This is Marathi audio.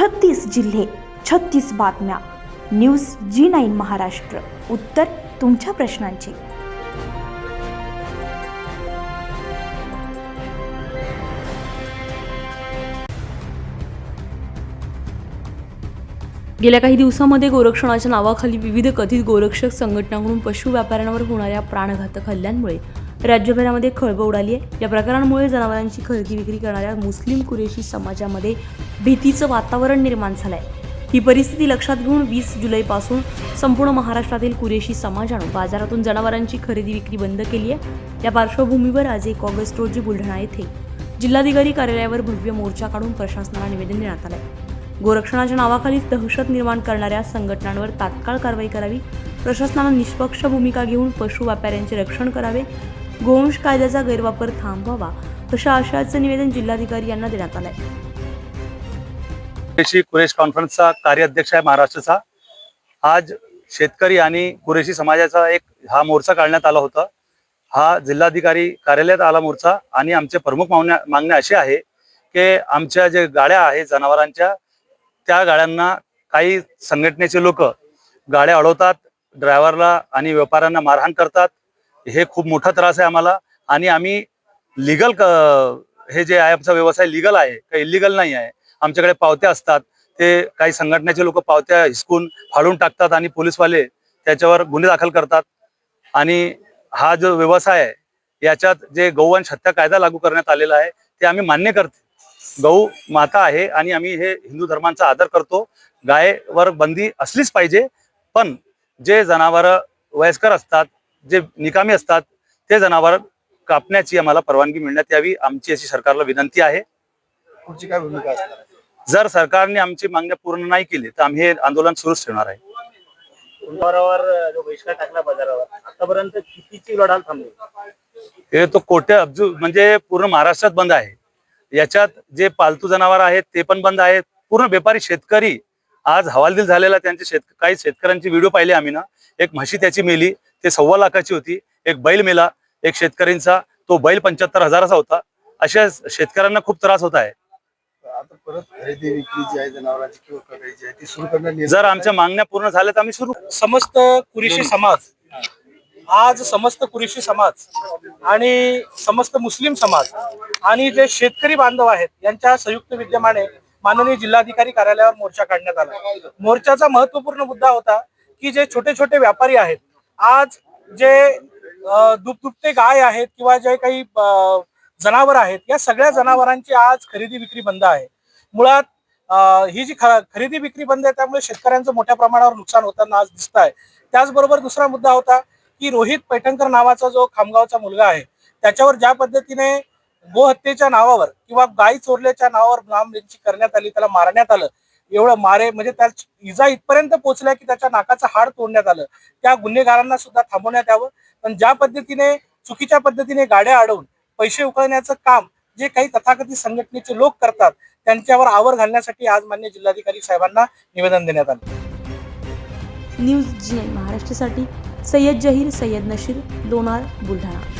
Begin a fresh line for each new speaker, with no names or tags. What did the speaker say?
छत्तीस जिल्हे छत्तीस बातम्या. News G nine Maharashtra. उत्तर तुमच्या प्रश्नांची.
गेल्या काही दिवसांमध्ये गोरक्षणाच्या नावाखाली विविध कथित गोरक्षक संघटनांकडून पशु व्यापाऱ्यांवर होणाऱ्या प्राणघातक हल्ल्यांमुळे राज्यभरामध्ये खळबळ उडाली आहे. या प्रकारांमुळे जनावरांची खरेदी विक्री करणाऱ्या मुस्लिम कुरेशी समाजामध्ये भीतीचं वातावरण निर्माण झालं आहे ही परिस्थिती लक्षात घेऊन वीस जुलैपासून संपूर्ण महाराष्ट्रातील कुरेशी समाजानं बाजारातून जनावरांची खरेदी विक्री बंद केली आहे. या पार्श्वभूमीवर आज एक ऑगस्ट रोजी बुलढाणा येथे जिल्हाधिकारी कार्यालयावर भव्य मोर्चा काढून प्रशासनाला निवेदन देण्यात आलं आहे गोरक्षणाच्या नावाखाली दहशत निर्माण करणाऱ्या संघटनांवर तात्काळ कारवाई करावी. प्रशासनानं निष्पक्ष भूमिका घेऊन पशु व्यापाऱ्यांचे रक्षण करावे. गोवंश कायद्याचा गैरवापर थांबवावा अशा आशयाचं निवेदन जिल्हाधिकारी यांना देण्यात आलंय.
कुरेशी कुरेश कॉन्फरन्सचा कार्याध्यक्ष आहे महाराष्ट्राचा. आज शेतकरी आणि कुरेशी समाजाचा एक हा मोर्चा काढण्यात आला होता. हा जिल्हाधिकारी कार्यालयात आला मोर्चा आणि आमचे प्रमुख मागण्या मागण्या अशी आहे की आमच्या जे गाड्या आहेत जनावरांच्या त्या गाड्यांना काही संघटनेचे लोक गाड्या अडवतात ड्रायव्हरला आणि व्यापाऱ्यांना मारहाण करतात. हे खूप मोठा त्रास आहे आम्हाला. आणि आम्ही लिगल हे जे आहे आमचा व्यवसाय लिगल आहे काही इलिगल नाही आहे. आमच्याकडे पावत्या असतात. ते काही संघटनेचे लोक पावत्या हिसकून फाडून टाकतात आणि पोलीसवाले त्याच्यावर गुन्हे दाखल करतात. आणि हा जो व्यवसाय आहे याच्यात जे गौवंश हत्या कायदा लागू करण्यात आलेला आहे ते आम्ही मान्य करते. गौ माता आहे आणि आम्ही हे हिंदू धर्मांचा आदर करतो. गायवर बंदी असलीच पाहिजे पण जे जनावरं वयस्कर असतात जे निकामी असतात ते जनावर कापण्याची आम्हाला परवानगी मिळण्यात यावी. आमची अशी सरकारला विनंती आहे.
पुढची काय भूमिका असणार?
जर सरकारने आमची मागण्या पूर्ण नाही केली तर आम्ही हे आंदोलन सुरूच ठेवणार आहे.
बाजारावर जो बहिष्कार टाकला बाजारावर आतापर्यंत कितीची लढाल थांबली?
हे तो कोट्य अब्जू म्हणजे पूर्ण महाराष्ट्रात बंद आहे. याच्यात जे पालतू जनावर आहेत ते पण बंद आहेत. पूर्ण व्यापारी शेतकरी आज हवालदिल झालेला त्यांचे शेत काही शेतकऱ्यांची व्हिडिओ पाहिले आम्ही ना. एक म्हशी त्याची मेली ते सव्वा लाखाची होती. एक बैल मेला एक शेतकऱ्यांचा तो बैल पंच्याहत्तर हजाराचा होता. अशा शेतकऱ्यांना खूप त्रास होत आहे.
आता परत खरेदी विक्री जी आहे जनावरांची किंवा करायची आहे ती सुरू करण्यात
जर आमच्या मागण्या पूर्ण झाल्या तर आम्ही सुरू
समस्त कुरेशी समाज आज समस्त कुरेशी समाज आणि समस्त मुस्लिम समाज आणि जे शेतकरी बांधव आहेत यांच्या संयुक्त विद्यमाने माननीय जिल्हाधिकारी कार्यालयावर मोर्चा काढण्यात आला. मोर्चाचा महत्त्वपूर्ण मुद्दा होता की जे छोटे छोटे व्यापारी आहेत आज जे दुपदुपते गाय आहेत किंवा जे काही जनावर आहेत या सगळ्या जनावरांची आज खरेदी विक्री बंद आहे. मुळात ही जी ख- खरेदी विक्री बंद आहे त्यामुळे शेतकऱ्यांचं मोठ्या प्रमाणावर नुकसान होताना आज दिसत आहे त्याचबरोबर दुसरा मुद्दा होता की रोहित पैठणकर नावाचा जो खामगावचा मुलगा आहे त्याच्यावर ज्या पद्धतीने गोहत्येच्या नावावर किंवा गाय चोरल्याच्या नावावर नामलिंची करण्यात आली त्याला मारण्यात आलं. एवढं मारे म्हणजे त्या इजा इथपर्यंत पोहोचल्या की त्याच्या नाकाचं हाड तोडण्यात आलं. त्या गुन्हेगारांना सुद्धा थांबवण्यात यावं. पण ज्या पद्धतीने चुकीच्या पद्धतीने गाड्या अडवून पैसे उकळण्याचं काम जे काही तथाकथित संघटनेचे लोक करतात त्यांच्यावर आवर घालण्यासाठी आज मान्य जिल्हाधिकारी साहेबांना निवेदन देण्यात आलं.
न्यूज जी महाराष्ट्रासाठी सय्यद जहीर सय्यद नशीर लोणार बुलढाणा.